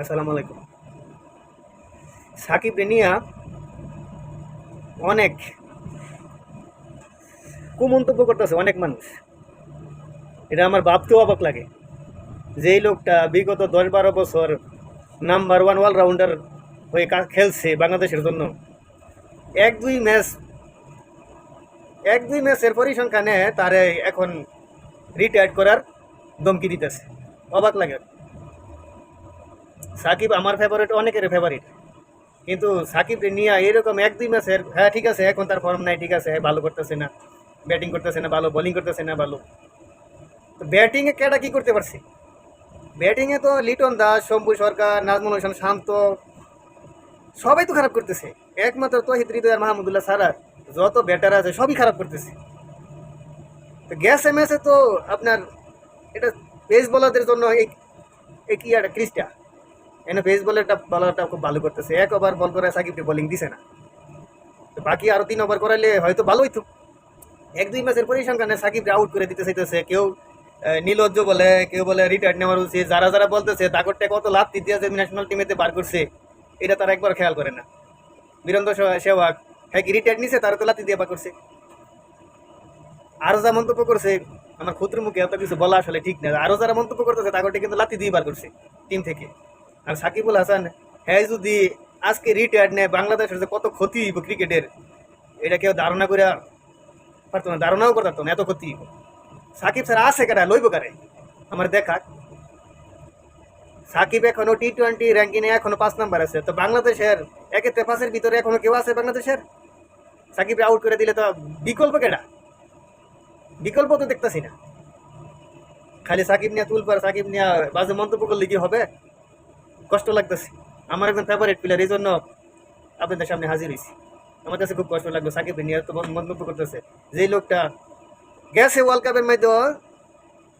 আসসালামু আলাইকুম। সাকিব রেনিয়া অনেক কুমন্তব্য করতেছে অনেক মানুষ। এটা আমার ভাবতেও অবাক লাগে যেই লোকটা বিগত দশ বারো বছর নাম্বার ওয়ান অলরাউন্ডার হয়ে খেলছে বাংলাদেশের জন্য। এক দুই ম্যাচ, এক দুই ম্যাচের পরিসংখ্যানে তারে এখন রিটায়ার্ড করার ধমকি দিতেছে। অবাক লাগে। সাকিব আমার ফেভারিট অনেকের ফেভারিট কিন্তু সাকিব নিয়ে এরকম এক দুই ম্যাচের হ্যাঁ ঠিক আছে, এখন তার ফর্ম নাই, ঠিক আছে, ভালো করতেছে না ব্যাটিং করতেছে না, ভালো বোলিং করতেছে না, ভালো। তো ব্যাটিংয়ে কেটা কি করতে পারছে? ব্যাটিংয়ে তো লিটন দাস, শম্ভু সরকার, নাজমুল হোসেন শান্ত, সবাই তো খারাপ করতেছে। একমাত্র তহিদ হৃদয় আর মাহমুদুল্লাহ সারা যত ব্যাটার আছে, সবই খারাপ করতেছে। তো গ্যাস এমএসে তো আপনার, এটা পেস বলারদের জন্য এই এই কি একটা ক্রিস্টা এনে পেস বলারটা বলারটা খুব ভালো করতেছে। এক ওভার বল করে সাকিবকে বোলিং দিছে না। তো বাকি আরও তিন ওভার করাইলে হয়তো ভালোই তো এক দুই ম্যাচের পরিসংখ্যানে সাকিবকে আউট করে দিতে চাইতেছে। কেউ আহ, নির্লজ্জ বলে কেউ বলে রিটায়ার্ড নেওয়ার উচিত। যারা যারা বলতেছে দাগরটা কত লাভ দিতে ন্যাশনাল টিমেতে বার করছে। এটা তারা একবার খেয়াল করে না। বীরেন্দ্র সে- সেহবাগ হ্যাঁ কি রিটায়ার্ড নিছে? তারা তো লাতি দিয়ে বার করছে। আরও যা মন্তব্য করছে আমার ক্ষুদ্র মুখে এত কিছু বলা আসলে ঠিক না। আরও যারা মন্তব্য করতেছে তাগরটা কিন্তু লাতি দিয়ে বার করছে। টিম থেকে। আর সাকিবুল হাসান হ্যাঁ যদি আজকে রিটায়ার্ড নেয়, বাংলাদেশের যে কত ক্ষতি হইব ক্রিকেটের এটা কেউ ধারণা করে পারতো না, ধারণাও করতে পারতো না, এত ক্ষতি হইব। সাকিব স্যার আসে কারা, লইব কারে? আমার দেখা। সাকিব এখনও টি টোয়েন্টি র্যাঙ্কিংয়ে এখনও পাঁচ নাম্বার আছে, তো বাংলাদেশের একে পাঁচের ভিতরে এখনও কেউ আছে বাংলাদেশের? সাকিব আউট করে দিলে তো বিকল্প কেটা বিকল্প তো দেখতেছি না। খালি সাকিব নিয়ে তুলবার সাকিব নিয়ে বাজে মন্তব্য করলে কি হবে? কষ্ট লাগতেছে। আমার একজন ফেভারিট প্লেয়ার এই জন্য আপনাদের সামনে হাজির হয়েছি। আমার কাছে খুব কষ্ট লাগল, সাকিব নিয়ে তো মন্তব্য করতেছে যেই লোকটা গেছে ওয়ার্ল্ড কাপের মধ্যে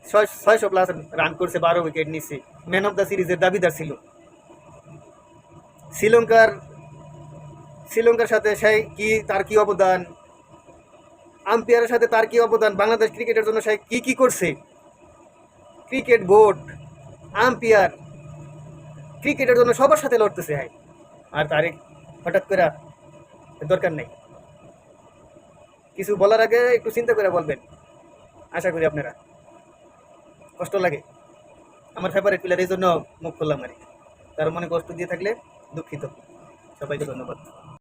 ছয় ছয়শো প্লাস রান করছে, বারো উইকেট নিচ্ছে ম্যান অফ দ্য সিরিজের দাবিদার ছিল। শ্রীলঙ্কার শ্রীলঙ্কার সাথে সেই কি তার কি অবদান? আম্পায়ারের সাথে তার কি অবদান? বাংলাদেশ ক্রিকেটের জন্য সে কি কি করছে? ক্রিকেট বোর্ড আম্পায়ার ক্রিকেটের জন্য সবার সাথে লড়তেছে হ্যাঁ আর তারে হঠাৎ করে দরকার নেই। কিছু বলার আগে একটু চিন্তা করে বলবেন, আশা করি আপনারা। কষ্ট লাগে। আমার ফেভারিট প্লেয়ার এই জন্য মুখ করলাম আর। তার মনে কষ্ট দিয়ে থাকলে দুঃখিত। সবাইকে ধন্যবাদ।